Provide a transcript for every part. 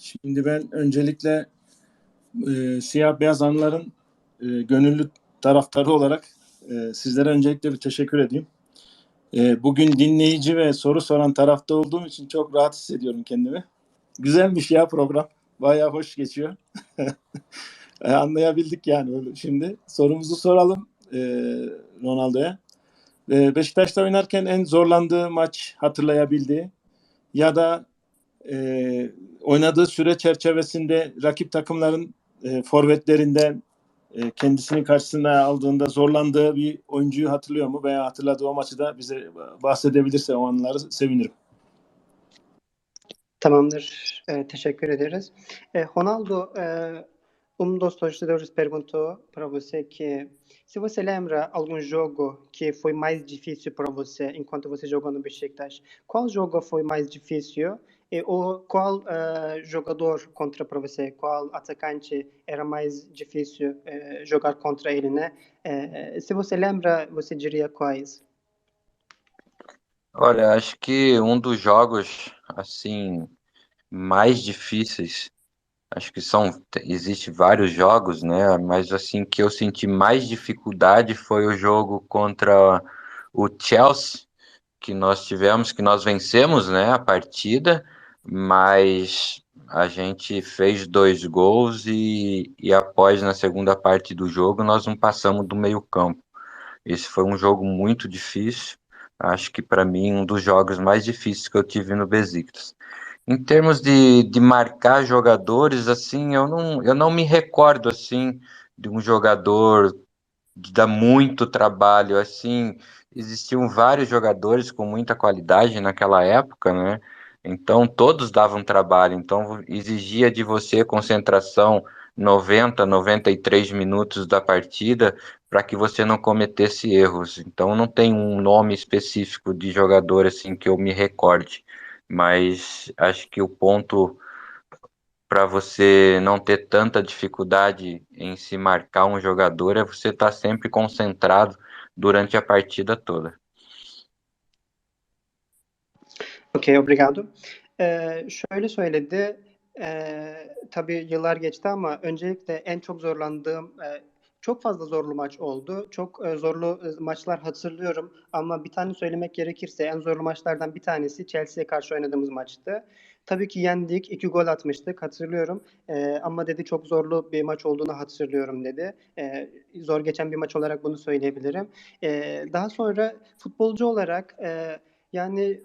Şimdi ben öncelikle e, siyah beyaz anıların e, gönüllü taraftarı olarak e, sizlere öncelikle bir teşekkür edeyim. E, bugün dinleyici ve soru soran tarafta olduğum için çok rahat hissediyorum kendimi. Güzelmiş ya program. Bayağı hoş geçiyor. E, Anlayabildik yani. Şimdi sorumuzu soralım e, Ronaldo'ya. E, Beşiktaş'ta oynarken en zorlandığı maç hatırlayabildiği ya da e, oynadığı süre çerçevesinde rakip takımların e, forvetlerinden e, kendisini karşısına aldığında zorlandığı bir oyuncuyu hatırlıyor mu veya hatırladığı o maçı da bize bahsedebilirse o anları sevinirim. Tamamdır. Eh, teşekkür ederiz. Eh, Ronaldo, eh, um dos torcedores perguntou para você que se você lembra algum jogo que foi mais difícil para você enquanto você jogou no Beşiktaş. Qual jogo foi mais difícil? O qual eh, jogador contra para você? Qual atacante era mais difícil eh, jogar contra ele, né? Eh, se você lembra, você diria quais? Olha, acho que um dos jogos assim mais difíceis, acho que são, existe vários jogos, né? Mas assim que eu senti mais dificuldade foi o jogo contra o Chelsea, que nós tivemos, que nós vencemos, né, a partida, mas a gente fez dois gols e, e após na segunda parte do jogo nós não passamos do meio campo. Esse foi um jogo muito difícil. Acho que para mim um dos jogos mais difíceis que eu tive no Besiktas. Em termos de, de marcar jogadores, assim, eu não, eu não me recordo assim de um jogador que dá muito trabalho, assim, existiam vários jogadores com muita qualidade naquela época, né? Então todos davam trabalho, então exigia de você concentração 90, 93 minutos da partida para que você não cometesse erros. Então não tem um nome específico de jogador assim que eu me recorde, mas acho que o ponto para você não ter tanta dificuldade em se marcar um jogador é você estar sempre concentrado durante a partida toda. Okey, obrigado. Ee, şöyle söyledi. Ee, tabii yıllar geçti ama öncelikle en çok zorlandığım, e, çok fazla zorlu maç oldu. Çok e, zorlu e, maçlar hatırlıyorum ama bir tane söylemek gerekirse en zorlu maçlardan bir tanesi Chelsea'ye karşı oynadığımız maçtı. Tabii ki yendik, iki gol atmıştık hatırlıyorum. Ee, ama dedi çok zorlu bir maç olduğunu hatırlıyorum dedi. Ee, zor geçen bir maç olarak bunu söyleyebilirim. Ee, daha sonra futbolcu olarak e, yani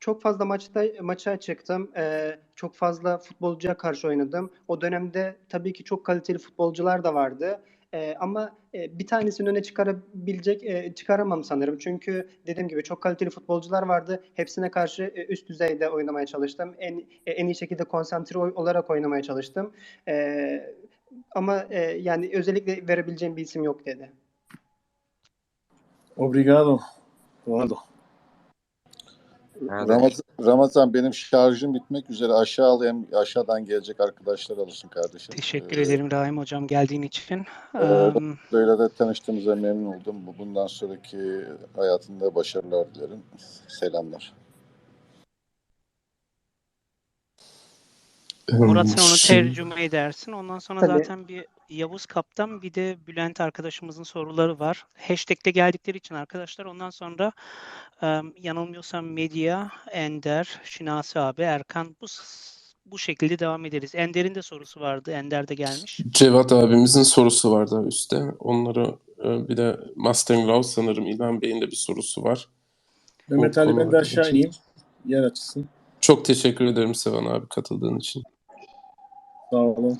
çok fazla maçta maça çıktım. Ee, çok fazla futbolcuya karşı oynadım. O dönemde tabii ki çok kaliteli futbolcular da vardı. Ee, ama e, bir tanesini öne çıkarabilecek e, çıkaramam sanırım. Çünkü dediğim gibi çok kaliteli futbolcular vardı. Hepsine karşı e, üst düzeyde oynamaya çalıştım. En e, en iyi şekilde konsantre olarak oynamaya çalıştım. Ee, ama e, yani özellikle verebileceğim bir isim yok dedi. Obrigado Ronaldo. Evet. Ramazan, Ramazan benim şarjım bitmek üzere aşağı alayım aşağıdan gelecek arkadaşlar alırsın kardeşim. Teşekkür Ee, ederim Rahim Hocam geldiğin için. Eee, Böyle de tanıştığımıza memnun oldum. Bu- Bundan sonraki hayatında başarılar dilerim. Selamlar. Murat sen onu Şimdi- tercüme edersin. Ondan sonra Tabii. zaten bir Yavuz Kaptan bir de Bülent arkadaşımızın soruları var. Hashtag'te geldikleri için arkadaşlar ondan sonra eee, yanılmıyorsam Medya, Ender, Şinasi abi, Erkan bu bu şekilde devam ederiz. Ender'in de sorusu vardı. Ender de gelmiş. Cevat abimizin sorusu var daha üstte. Onları bir de Mustang Love sanırım İlhan Bey'in de bir sorusu var. Mehmet Ali ben de aşağı için. ineyim. Yer açısın. Çok teşekkür ederim Sevan abi katıldığın için. Sağ olun.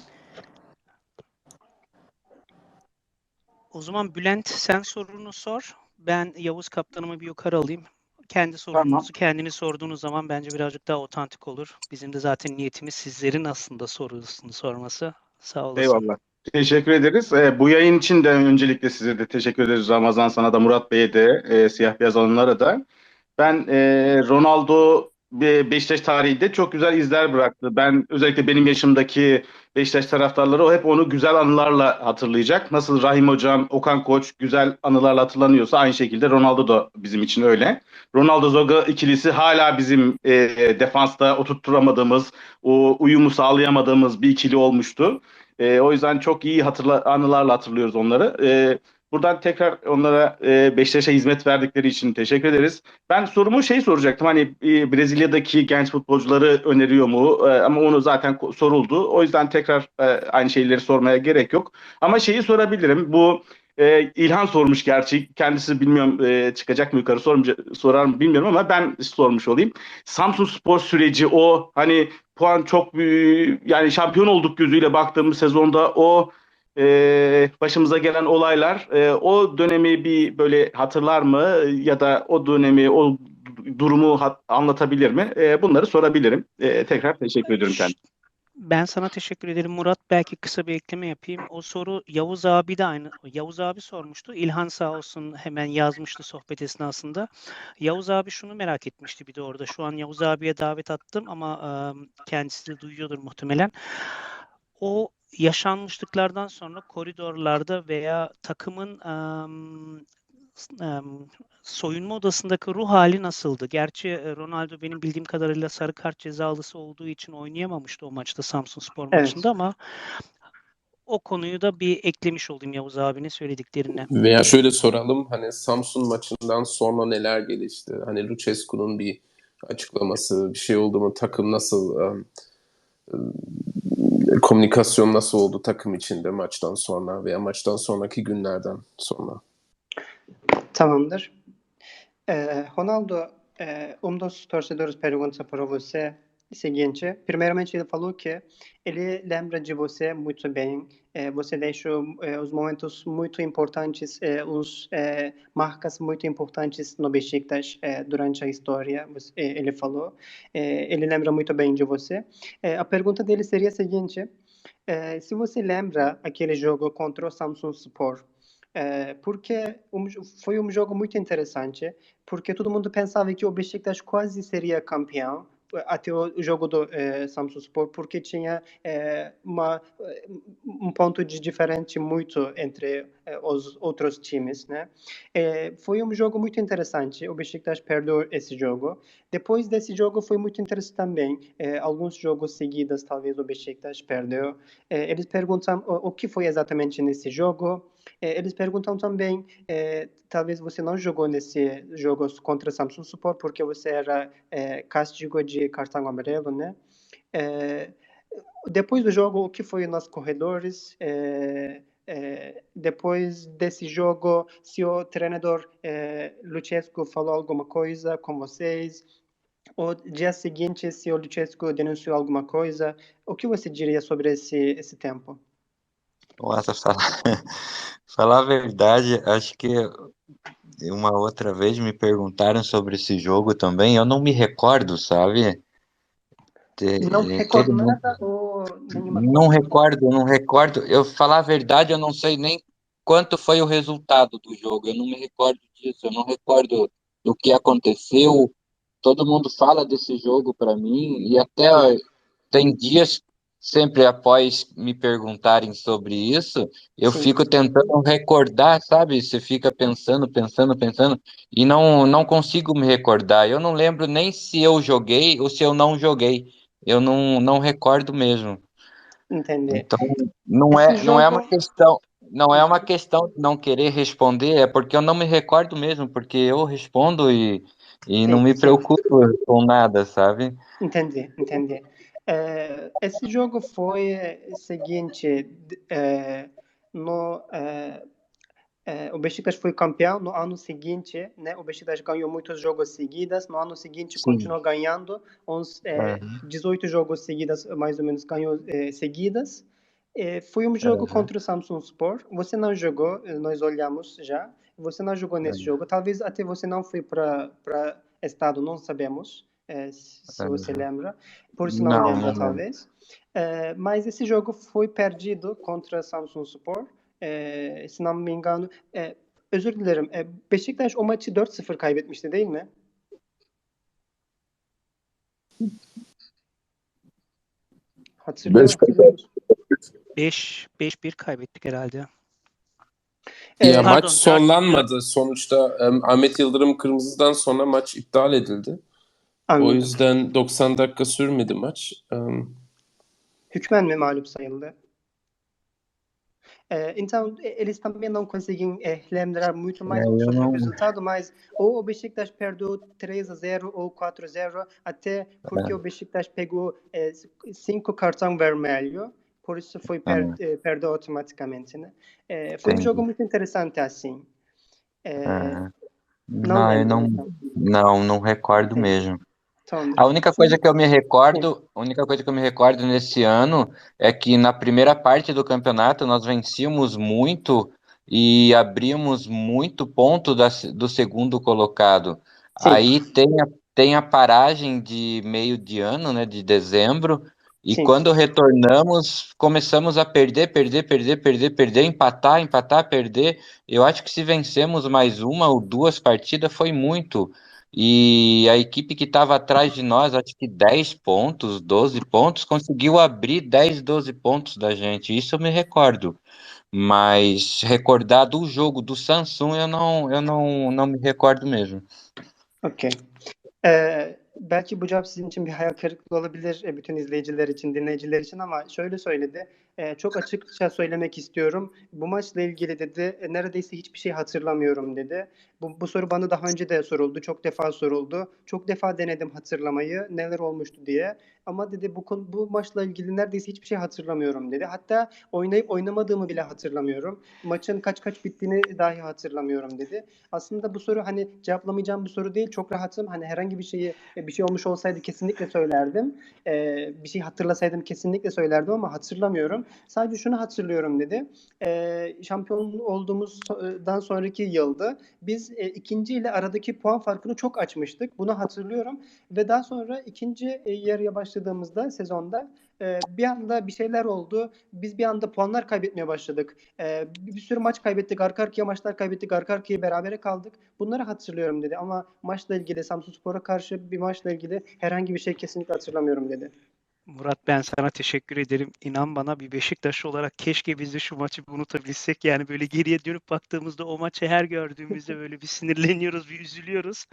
O zaman Bülent sen sorunu sor. Ben Yavuz Kaptanımı bir yukarı alayım. Kendi sorununuzu kendiniz sorduğunuz zaman bence birazcık daha otantik olur. Bizim de zaten niyetimiz sizlerin aslında sorusunu sorması. Sağ olasın. Eyvallah. Teşekkür ederiz. Ee, bu yayın için de öncelikle size de teşekkür ederiz Ramazan sana da Murat Bey'e de e, siyah beyaz olanlara da. Ben e, Ronaldo Beşiktaş tarihinde çok güzel izler bıraktı. Ben özellikle benim yaşımdaki Beşiktaş taraftarları o hep onu güzel anılarla hatırlayacak. Nasıl Rahim Hocam, Okan Koç güzel anılarla hatırlanıyorsa aynı şekilde Ronaldo da bizim için öyle. Ronaldo Zoga ikilisi hala bizim e, defansta oturtturamadığımız, o uyumu sağlayamadığımız bir ikili olmuştu. E, o yüzden çok iyi hatırla, anılarla hatırlıyoruz onları. E, buradan tekrar onlara e, Beşiktaş'a hizmet verdikleri için teşekkür ederiz. Ben sorumu şey soracaktım. Hani e, Brezilya'daki genç futbolcuları öneriyor mu? E, ama onu zaten soruldu. O yüzden tekrar e, aynı şeyleri sormaya gerek yok. Ama şeyi sorabilirim. Bu e, İlhan sormuş gerçi. Kendisi bilmiyorum e, çıkacak mı yukarı sormuş, sorar mı bilmiyorum ama ben sormuş olayım. Samsun Spor süreci o hani puan çok yani şampiyon olduk gözüyle baktığımız sezonda o e, başımıza gelen olaylar e, o dönemi bir böyle hatırlar mı ya da o dönemi o durumu hat- anlatabilir mi? E, bunları sorabilirim. E, tekrar teşekkür ediyorum kendisine. Ben sana teşekkür ederim Murat. Belki kısa bir ekleme yapayım. O soru Yavuz abi de aynı. Yavuz abi sormuştu. İlhan sağ olsun hemen yazmıştı sohbet esnasında. Yavuz abi şunu merak etmişti bir de orada. Şu an Yavuz abiye davet attım ama kendisi de duyuyordur muhtemelen. O yaşanmışlıklardan sonra koridorlarda veya takımın s- em, soyunma odasındaki ruh hali nasıldı? Gerçi e, Ronaldo benim bildiğim kadarıyla sarı kart cezalısı olduğu için oynayamamıştı o maçta Samsun Spor Evet. maçında ama o konuyu da bir eklemiş olayım Yavuz abinin söylediklerine. Veya şöyle soralım hani Samsun maçından sonra neler gelişti? Hani Lucescu'nun bir açıklaması, bir şey oldu mu? Takım nasıl ım, komünikasyon nasıl oldu takım içinde maçtan sonra veya maçtan sonraki günlerden sonra? Tamamdır. Eh, Ronaldo, eh, um dos torcedores pergunta para você seguinte. Primeiramente, ele falou que ele lembra de você muito bem. Eh, você deixou eh, os momentos muito importantes, eh, os marcas muito importantes no Besiktas durante a história. Você- ele falou. Ele lembra muito bem de você. A pergunta dele seria a seguinte: se você lembra aquele jogo contra o Samsun Spor? É, porque foi um jogo muito interessante, porque todo mundo pensava que o Besiktas quase seria campeão até o jogo do eh, Samsunspor, porque tinha eh, uma, eh, um ponto de diferente muito entre os outros times, né? Eh, foi um jogo muito interessante. O Besiktas perdeu esse jogo. Depois desse jogo foi muito interessante também. Eh, alguns jogos seguidos, talvez o Besiktas perdeu. Eh, eles perguntam o, o que foi exatamente nesse jogo. Eh, eles perguntam também, eh, talvez você não jogou nesse jogo contra Samsung Sport porque você era castigo de cartão amarelo, né? Depois do jogo, o que foi nos corredores? Eh, depois desse jogo, se o treinador eh, Luchescu falou alguma coisa com vocês, o dia seguinte, se o Luchescu denunciou alguma coisa, o que você diria sobre esse, esse tempo? Nossa, falar, falar a verdade, acho que uma outra vez me perguntaram sobre esse jogo também, eu não me recordo, sabe? Não eh, recordo mundo- nada ou nenhuma Não recordo, não recordo. Eu falar a verdade, eu não sei nem quanto foi o resultado do jogo. Eu não me recordo disso. Eu não recordo do que aconteceu. Todo mundo fala desse jogo para mim e até tem dias sempre após me perguntarem sobre isso, eu Sim. fico tentando recordar, sabe? Você fica pensando, pensando, pensando e não não consigo me recordar. Eu não lembro nem se eu joguei ou se eu não joguei. Eu não não recordo mesmo. Entendi. Então, não é, não é uma questão, não é uma questão de não querer responder, é porque eu não me recordo mesmo, porque eu respondo e, e não me preocupo com nada, sabe? Entendi, entendi. Eh, esse jogo foi o seguinte, eh, no, eh, o Besiktas foi campeão no ano seguinte, né? O Besiktas ganhou muitos jogos seguidos. No ano seguinte Sim. continuou ganhando uns eh, Uhum. 18 jogos seguidos, mais ou menos ganhou eh, seguidas. Eh, foi um jogo Uhum. contra o Samsung Sport. Você não jogou, eh, nós olhamos já. Você não jogou nesse Uhum. jogo. Talvez até você não foi para para estado, não sabemos. eh, se você Uhum. lembra, por isso não, lembra não talvez. Eh, mas esse jogo foi perdido contra Samsun Spor. Eh, se não me engano, eh, özür dilerim. eh, Beşiktaş o maçı 4-0 kaybetmişti değil mi? Hatırlıyor, Beş hatırlıyor musun? 5 5-1 kaybettik herhalde. Ee, Ya pardon, maç sonlanmadı. Sonuçta em, Ahmet Yıldırım kırmızıdan sonra maç iptal edildi. O anladım. yüzden 90 dakika sürmedi maç. Em, Hükmen mi mağlup sayıldı? Eh, então, eles também não conseguem eh, lembrar muito mais É, o eu seu não- resultado, mas ou o Beşiktaş perdeu 3 a 0 ou 4 a 0, até porque o Beşiktaş pegou eh, cinco cartão vermelho, por isso foi per Ah. perdeu automaticamente, né? Eh, foi um Entendi. jogo muito interessante assim. É. não Não, não, não, não recordo mesmo. A única coisa que eu me recordo, a única coisa que eu me recordo nesse ano é que na primeira parte do campeonato nós vencíamos muito e abríamos muito ponto da, do segundo colocado. Sim. Aí tem a, tem a paragem de meio de ano, né, de dezembro, e Sim. quando retornamos, começamos a perder, perder, perder, perder, perder, empatar, empatar, perder. Eu acho que se vencemos mais uma ou duas partidas foi muito. E a equipe que estava atrás de nós, acho que 10 pontos, 12 pontos, conseguiu abrir 10, 12 pontos da gente. Isso eu me recordo. Mas recordar do jogo do Samsung eu não, eu não, não me recordo mesmo. Okey. Ee, belki bu cevap sizin için bir hayal kırıklığı olabilir bütün izleyiciler için, dinleyiciler için ama şöyle söyledi. E, çok açıkça söylemek istiyorum. Bu maçla ilgili dedi e, neredeyse hiçbir şey hatırlamıyorum dedi. Bu, bu soru bana daha önce de soruldu. Çok defa soruldu. Çok defa denedim hatırlamayı neler olmuştu diye. Ama dedi bu bu maçla ilgili neredeyse hiçbir şey hatırlamıyorum dedi. Hatta oynayıp oynamadığımı bile hatırlamıyorum. Maçın kaç kaç bittiğini dahi hatırlamıyorum dedi. Aslında bu soru hani cevaplamayacağım bir soru değil. Çok rahatım. Hani herhangi bir şeyi e, bir şey olmuş olsaydı kesinlikle söylerdim. Ee, bir şey hatırlasaydım kesinlikle söylerdim ama hatırlamıyorum. Sadece şunu hatırlıyorum dedi. Ee, şampiyon olduğumuzdan sonraki yıldı. Biz e, ikinci ile aradaki puan farkını çok açmıştık. Bunu hatırlıyorum. Ve daha sonra ikinci e, yarıya başladığımızda sezonda e, bir anda bir şeyler oldu. Biz bir anda puanlar kaybetmeye başladık. E, bir, sürü maç kaybettik. Arka arkaya maçlar kaybettik. Arka arkaya berabere kaldık. Bunları hatırlıyorum dedi. Ama maçla ilgili Samsunspor'a karşı bir maçla ilgili herhangi bir şey kesinlikle hatırlamıyorum dedi. Murat ben sana teşekkür ederim. İnan bana bir Beşiktaşlı olarak keşke biz de şu maçı unutabilsek. Yani böyle geriye dönüp baktığımızda o maçı her gördüğümüzde böyle bir sinirleniyoruz, bir üzülüyoruz.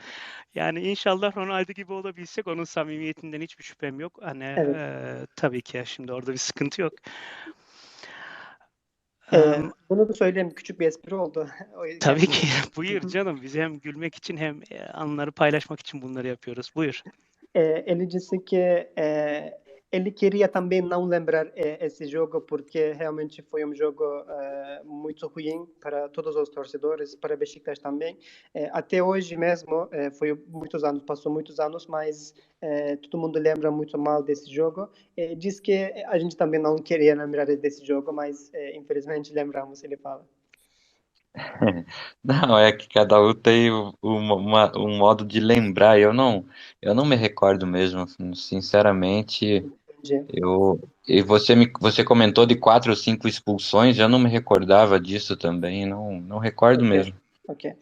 Yani inşallah Ronaldo gibi olabilsek onun samimiyetinden hiçbir şüphem yok. Hani Evet. eee, tabii ki şimdi orada bir sıkıntı yok. Ee, bunu da söyleyeyim. Küçük bir espri oldu. Tabii ki buyur canım. Biz hem gülmek için hem e, anıları paylaşmak için bunları yapıyoruz. Buyur. Disse que eh, ele queria também não lembrar eh, esse jogo porque realmente foi um jogo eh, muito ruim para todos os torcedores, para Beşiktaş também. Eh, até hoje mesmo, foi muitos anos, passou muitos anos, mas todo mundo lembra muito mal desse jogo. Diz que a gente também não queria lembrar desse jogo, mas infelizmente lembramos, ele fala. Não, é que cada um tem uma, uma- um modo de lembrar. Eu não, eu não me recordo mesmo, sinceramente. Entendi. Eu, e você me, você comentou de quatro ou cinco expulsões, eu não me recordava disso também, não, não recordo Ok. mesmo. Okey.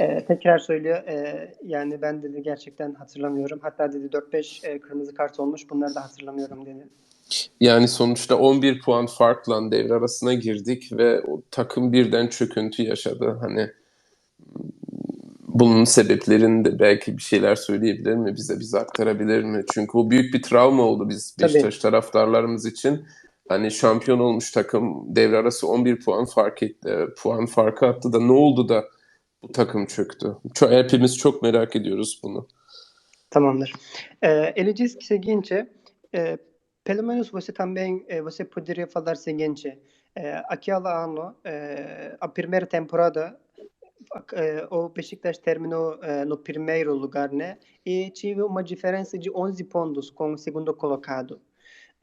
Ee, tekrar söylüyor. Ee, yani ben dedi gerçekten hatırlamıyorum. Hatta dedi 4-5 e, kırmızı kart olmuş. Bunları da hatırlamıyorum dedi. Yani sonuçta 11 puan farkla devre arasına girdik ve o takım birden çöküntü yaşadı. Hani bunun sebeplerini de belki bir şeyler söyleyebilir mi bize, bize aktarabilir mi? Çünkü bu büyük bir travma oldu biz. Beşiktaş taraftarlarımız için. Hani şampiyon olmuş takım devre arası 11 puan fark etti, puan farkı attı da ne oldu da bu takım çöktü? Çok, hepimiz çok merak ediyoruz bunu. Tamamdır. É, ele diz que seguinte, é, pelo menos você também é, você poderia falar seguinte, é, aquela ano, é, a primeira temporada, o Beşiktaş terminou é, no primeiro lugar, né? E tive uma diferença de 11 pontos com o segundo colocado.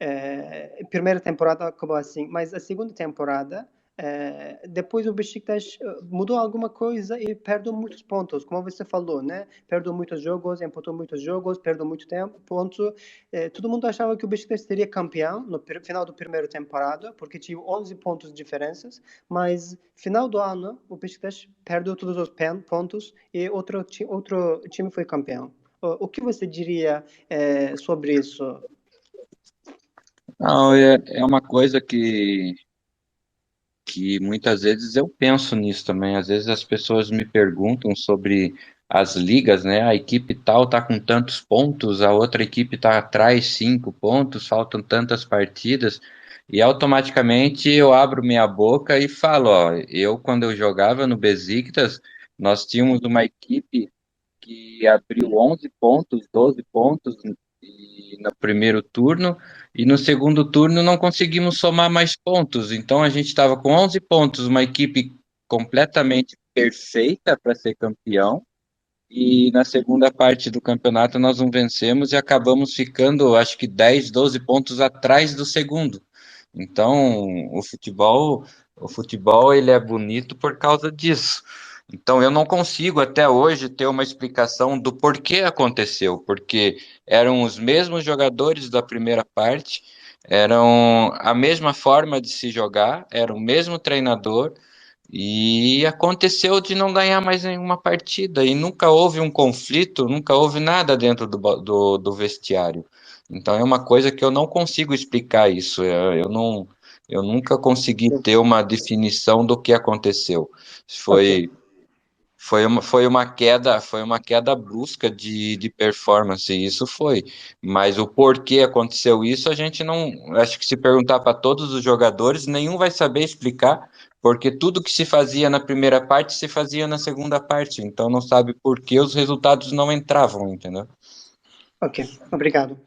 É, primeira temporada acabou assim, mas a segunda temporada, é, depois o Beşiktaş eh, mudou alguma coisa e perdeu muitos pontos, como você falou, né? Perdeu muitos jogos, empatou muitos jogos, perdeu muito tempo, ponto. Eh, todo mundo achava que o Beşiktaş seria campeão no final do primeiro temporada, porque tinha 11 pontos de diferenças, mas final do ano o Beşiktaş perdeu todos os pontos e outro, outro time foi campeão. O, o que você diria é, sobre isso? Não, é, é uma coisa que, que muitas vezes eu penso nisso também. Às vezes as pessoas me perguntam sobre as ligas, né? A equipe tal tá com tantos pontos, a outra equipe tá atrás cinco pontos, faltam tantas partidas. E automaticamente eu abro minha boca e falo, ó, eu quando eu jogava no Besiktas, nós tínhamos uma equipe que abriu 11 pontos, 12 pontos no primeiro turno, e no segundo turno não conseguimos somar mais pontos. Então a gente estava com 11 pontos, uma equipe completamente perfeita para ser campeão. E na segunda parte do campeonato nós não vencemos e acabamos ficando, acho que 10, 12 pontos atrás do segundo. Então, o futebol, o futebol ele é bonito por causa disso. Então, eu não consigo até hoje ter uma explicação do porquê aconteceu, porque eram os mesmos jogadores da primeira parte, eram a mesma forma de se jogar, era o mesmo treinador, e aconteceu de não ganhar mais nenhuma partida, e nunca houve um conflito, nunca houve nada dentro do, do, do vestiário. Então é uma coisa que eu não consigo explicar isso, eu, eu não, eu nunca consegui ter uma definição do que aconteceu. Foi, foi uma, foi uma queda, foi uma queda brusca de, de performance, isso foi. Mas o porquê aconteceu isso, a gente não, acho que se perguntar para todos os jogadores, nenhum vai saber explicar, porque tudo que se fazia na primeira parte se fazia na segunda parte, então não sabe por que os resultados não entravam, entendeu? Okey, obrigado.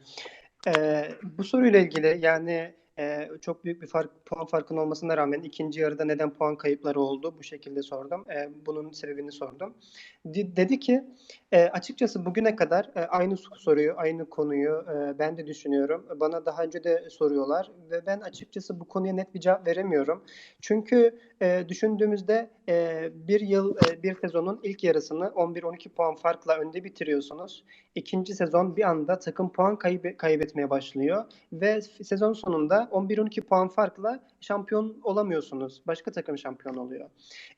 Ee, bu soruyla ilgili yani e, çok büyük bir fark, puan farkının olmasına rağmen ikinci yarıda neden puan kayıpları oldu bu şekilde sordum. E, bunun sebebini sordum. Di- dedi ki e, açıkçası bugüne kadar e, aynı soruyu, aynı konuyu e, ben de düşünüyorum. Bana daha önce de soruyorlar ve ben açıkçası bu konuya net bir cevap veremiyorum. Çünkü e, düşündüğümüzde e, bir yıl, e, bir sezonun ilk yarısını 11-12 puan farkla önde bitiriyorsunuz. İkinci sezon bir anda takım puan kaybe- kaybetmeye başlıyor ve sezon sonunda 11-12 puan farkla şampiyon olamıyorsunuz. Başka takım şampiyon oluyor.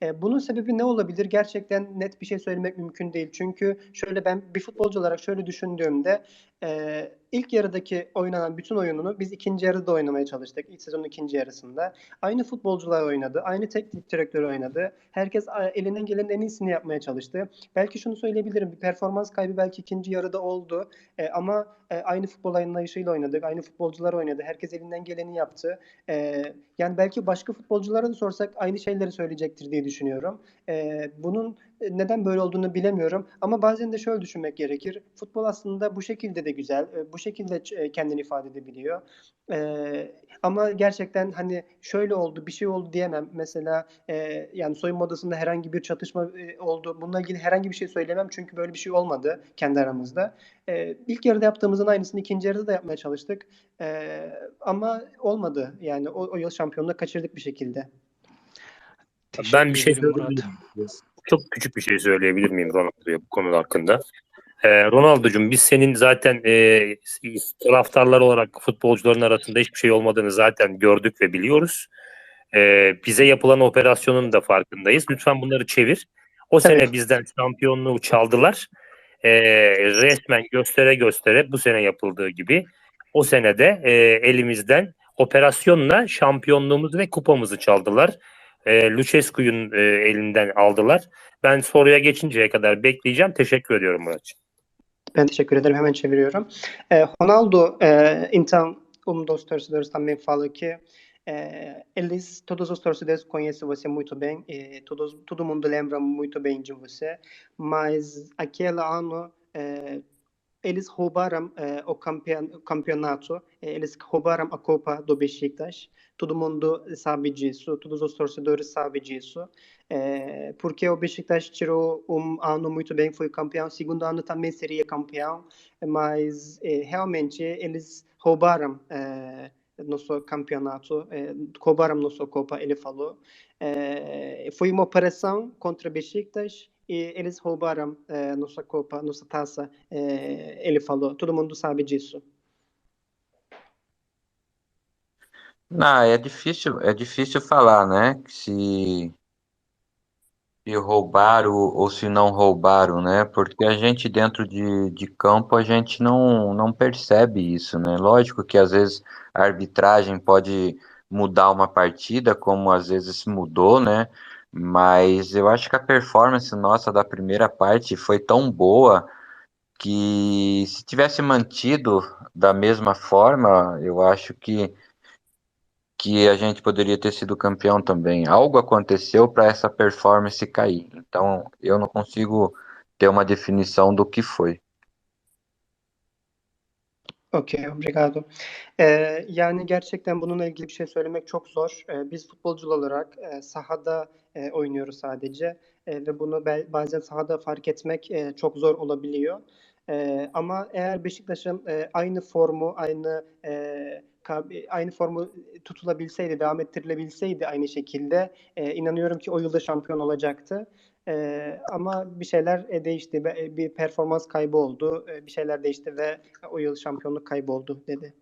E, bunun sebebi ne olabilir? Gerçekten net bir şey söylemek mümkün değil. Çünkü şöyle ben bir futbolcu olarak şöyle düşündüğümde e, ilk yarıdaki oynanan bütün oyununu biz ikinci yarıda oynamaya çalıştık. İlk sezonun ikinci yarısında. Aynı futbolcular oynadı. Aynı teknik direktör oynadı. Herkes elinden gelenin en iyisini yapmaya çalıştı. Belki şunu söyleyebilirim. Bir performans kaybı belki ikinci yarıda oldu. E, ama e, aynı futbol anlayışıyla oynadık. Aynı futbolcular oynadı. Herkes elinden geleni yaptı. E, yani belki başka futbolculara da sorsak aynı şeyleri söyleyecektir diye düşünüyorum. E, bunun neden böyle olduğunu bilemiyorum. Ama bazen de şöyle düşünmek gerekir. Futbol aslında bu şekilde de güzel. E, bu şekilde e, kendini ifade edebiliyor. E, ama gerçekten hani şöyle oldu, bir şey oldu diyemem. Mesela e, yani soyunma odasında herhangi bir çatışma e, oldu. Bununla ilgili herhangi bir şey söylemem çünkü böyle bir şey olmadı kendi aramızda. E, ilk yarıda yaptığımızın aynısını ikinci yarıda da yapmaya çalıştık. E, ama olmadı. Yani o, o yıl şampiyonluğu kaçırdık bir şekilde. Ben bir şey Teşekkür Çok küçük bir şey söyleyebilir miyim Ronaldo'ya bu konu hakkında? Ee, Ronaldo'cum biz senin zaten e, taraftarlar olarak futbolcuların arasında hiçbir şey olmadığını zaten gördük ve biliyoruz. Ee, bize yapılan operasyonun da farkındayız. Lütfen bunları çevir. O Tabii. sene bizden şampiyonluğu çaldılar. Ee, resmen göstere göstere bu sene yapıldığı gibi o senede e, elimizden operasyonla şampiyonluğumuzu ve kupamızı çaldılar. E, Lucescu'nun e, elinden aldılar. Ben soruya geçinceye kadar bekleyeceğim. Teşekkür ediyorum Muratçığım. Ben teşekkür ederim. Hemen çeviriyorum. Eh, Ronaldo, eh, então, um dos torcedores também falou que eh, eles, todos os torcedores conhecem você muito bem, e todos, todo mundo lembra muito bem de você, mas aquele ano eh, eles roubaram eh, o campeon, campeonato, eh, eles roubaram a Copa do Beşiktaş. Todo mundo sabe disso, todos os torcedores sabem disso. É, porque o Beşiktaş tirou um ano muito bem, foi campeão, segundo ano também seria campeão, mas é, realmente eles roubaram é, nosso campeonato, é, roubaram nossa Copa, ele falou. É, foi uma operação contra o Beşiktaş e eles roubaram é, nossa Copa, nossa taça, é, ele falou. Todo mundo sabe disso. Não, é difícil, é difícil falar, né? Se se roubaram ou se não roubaram, né? Porque a gente dentro de, de campo a gente não, não percebe isso, né? Lógico que às vezes a arbitragem pode mudar uma partida, como às vezes mudou, né? Mas eu acho que a performance nossa da primeira parte foi tão boa que se tivesse mantido da mesma forma, eu acho que que a gente poderia ter sido campeão também. Algo aconteceu para essa performance cair. Então, eu não consigo ter uma definição do que foi. Okey, obrigado. Ee, yani gerçekten bununla ilgili bir şey söylemek çok zor. Ee, biz futbolcular olarak e, sahada e, oynuyoruz sadece E, ve bunu bazen sahada fark etmek e, çok zor olabiliyor. E, ama eğer Beşiktaş'ın e, aynı formu, aynı e, aynı formu tutulabilseydi, devam ettirilebilseydi aynı şekilde e, inanıyorum ki o yılda şampiyon olacaktı. E, ama bir şeyler e, değişti. Be- Bir performans kaybı oldu. E, Bir şeyler değişti ve o yıl şampiyonluk kayboldu dedi.